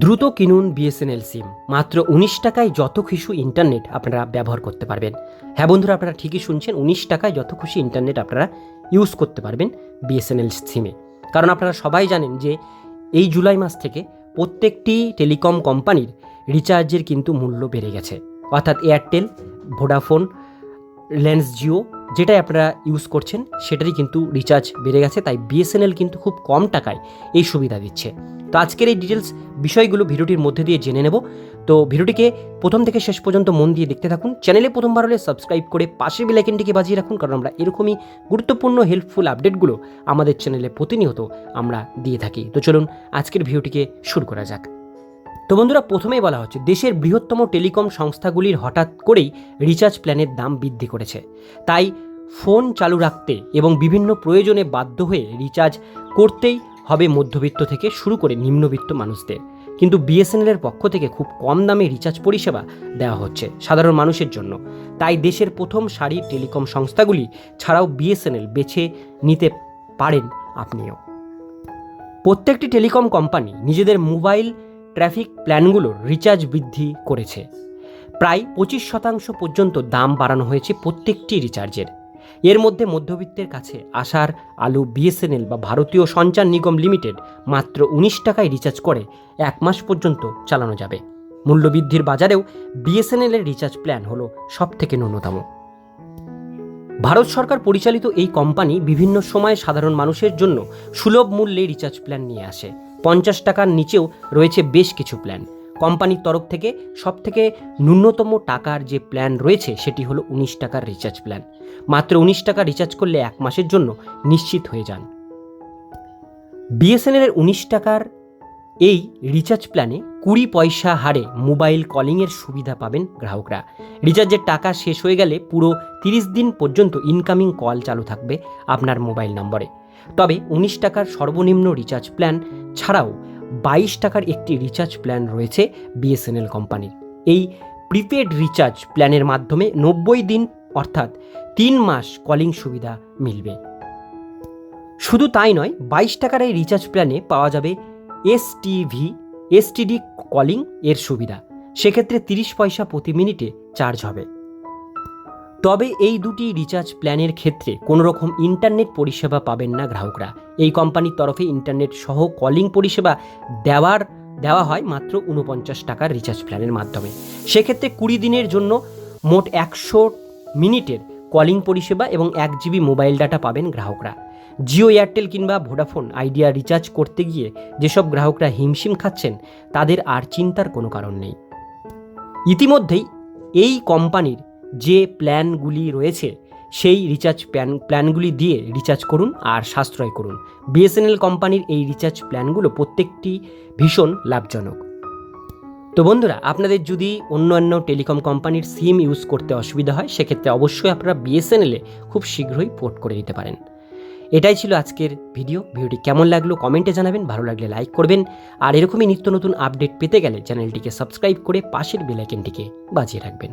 দ্রুত কিনুন বিএসএনএল সিম। মাত্র উনিশ টাকায় যত খুশি ইন্টারনেট আপনারা ব্যবহার করতে পারবেন। হ্যাঁ বন্ধুরা, আপনারা ঠিকই শুনছেন, উনিশ টাকায় যত খুশি ইন্টারনেট আপনারা ইউজ করতে পারবেন বিএসএনএল সিমে। কারণ আপনারা সবাই জানেন যে এই জুলাই মাস থেকে প্রত্যেকটি টেলিকম কোম্পানির রিচার্জের কিন্তু মূল্য বেড়ে গেছে। অর্থাৎ এয়ারটেল ভোডাফোন রিলায়েন্স জিও যেটাই আপনারা ইউজ করছেন, সেটারই কিন্তু রিচার্জ বেড়ে গেছে, তাই বিএসএনএল কিন্তু খুব কম টাকায় এই সুবিধা দিচ্ছে। তো আজকের এই ডিটেলস বিষয়গুলো ভিডিওটির মধ্যে দিয়ে জেনে নেব। তো ভিডিওটিকে প্রথম থেকে শেষ পর্যন্ত মন দিয়ে দেখতে থাকুন। চ্যানেলে প্রথমবার হলে সাবস্ক্রাইব করে পাশে বেলাইকেনটিকে বাজিয়ে রাখুন, কারণ আমরা এরকমই গুরুত্বপূর্ণ হেল্পফুল আপডেটগুলো আমাদের চ্যানেলে প্রতিনিয়ত আমরা দিয়ে থাকি। তো চলুন আজকের ভিডিওটিকে শুরু করা যাক। তো বন্ধুরা, প্রথমেই বলা হচ্ছে, দেশের বৃহত্তম টেলিকম সংস্থাগুলির হঠাৎ করেই রিচার্জ প্ল্যানের দাম বৃদ্ধি করেছে। তাই ফোন চালু রাখতে এবং বিভিন্ন প্রয়োজনে বাধ্য হয়ে রিচার্জ করতেই হবে মধ্যবিত্ত থেকে শুরু করে নিম্নবিত্ত মানুষদের। কিন্তু বিএসএনএলের পক্ষ থেকে খুব কম দামে রিচার্জ পরিষেবা দেওয়া হচ্ছে সাধারণ মানুষের জন্য। তাই দেশের প্রথম সারির টেলিকম সংস্থাগুলি ছাড়াও বিএসএনএল বেছে নিতে পারেন আপনিও। প্রত্যেকটি টেলিকম কোম্পানি নিজেদের মোবাইল ট্রাফিক প্ল্যানগুলোর রিচার্জ বৃদ্ধি করেছে। প্রায় পঁচিশ শতাংশ পর্যন্ত দাম বাড়ানো হয়েছে প্রত্যেকটি রিচার্জের। এর মধ্যে মধ্যবিত্তের কাছে আসার আলু, বিএসএনএল বা ভারতীয় সঞ্চার নিগম লিমিটেড মাত্র উনিশ টাকায় রিচার্জ করে, এক মাস পর্যন্ত চালানো যাবে। মূল্যবৃদ্ধির বাজারেও বিএসএনএলের রিচার্জ প্ল্যান হলো সব থেকে ন্যূনতম। ভারত সরকার পরিচালিত এই কোম্পানি বিভিন্ন সময়ে সাধারণ মানুষের জন্য সুলভ মূল্যে রিচার্জ প্ল্যান নিয়ে আসে। পঞ্চাশ টাকার নিচেও রয়েছে বেশ কিছু প্ল্যান কোম্পানির তরফ থেকে সব থেকে ন্যূনতম টাকার যে প্ল্যান রয়েছে, সেটি হলো উনিশ টাকার রিচার্জ প্ল্যান। মাত্র উনিশ টাকা রিচার্জ করলে এক মাসের জন্য নিশ্চিত হয়ে যান। বিএসএনএলের উনিশ টাকার এই রিচার্জ প্ল্যানে কুড়ি পয়সা হারে মোবাইল কলিংয়ের সুবিধা পাবেন গ্রাহকরা। রিচার্জের টাকা শেষ হয়ে গেলে পুরো তিরিশ দিন পর্যন্ত ইনকামিং কল চালু থাকবে আপনার মোবাইল নম্বরে। তবে উনিশ টাকার সর্বনিম্ন রিচার্জ প্ল্যান ছাড়াও বাইশ টাকার একটি রিচার্জ প্ল্যান রয়েছে বিএসএনএল কোম্পানির এই প্রিপেড রিচার্জ প্ল্যানের মাধ্যমে নব্বই দিন, অর্থাৎ তিন মাস কলিং সুবিধা মিলবে। শুধু তাই নয়, বাইশ টাকার এই রিচার্জ প্ল্যানে পাওয়া যাবে এসটিভি এসটিডি কলিং এর সুবিধা। সেক্ষেত্রে তিরিশ পয়সা প্রতি মিনিটে চার্জ হবে। তবে এই দুটি রিচার্জ প্ল্যানের ক্ষেত্রে কোনো রকম ইন্টারনেট পরিষেবা পাবেন না গ্রাহকরা। এই কোম্পানির তরফে ইন্টারনেট সহ কলিং পরিষেবা দেওয়ার, দেওয়া হয় মাত্র উনপঞ্চাশ টাকার রিচার্জ প্ল্যানের মাধ্যমে। সেক্ষেত্রে কুড়ি দিনের জন্য মোট একশো মিনিটের কলিং পরিষেবা এবং এক জিবি মোবাইল ডাটা পাবেন গ্রাহকরা। জিও এয়ারটেল কিংবা ভোডাফোন আইডিয়া রিচার্জ করতে গিয়ে যেসব গ্রাহকরা হিমশিম খাচ্ছেন, তাদের আর চিন্তার কোনো কারণ নেই। ইতিমধ্যেই এই কোম্পানির যে প্ল্যানগুলি রয়েছে, সেই রিচার্জ প্ল্যান, প্ল্যানগুলি দিয়ে রিচার্জ করুন আর সাশ্রয় করুন। বিএসএনএল কোম্পানির এই রিচার্জ প্ল্যানগুলো প্রত্যেকটি ভীষণ লাভজনক। তো বন্ধুরা, আপনাদের যদি অন্যান্য টেলিকম কোম্পানির সিম ইউজ করতে অসুবিধা হয়, সেক্ষেত্রে অবশ্যই আপনারা বিএসএনএলে খুব শীঘ্রই পোর্ট করে দিতে পারেন। এটাই ছিল আজকের ভিডিও। ভিডিওটি কেমন লাগল কমেন্টে জানাবেন, ভালো লাগলে লাইক করবেন, আর এরকমই নিত্য নতুন আপডেট পেতে গেলে চ্যানেলটিকে সাবস্ক্রাইব করে পাশের বেলাইকেনটিকে বাজিয়ে রাখবেন।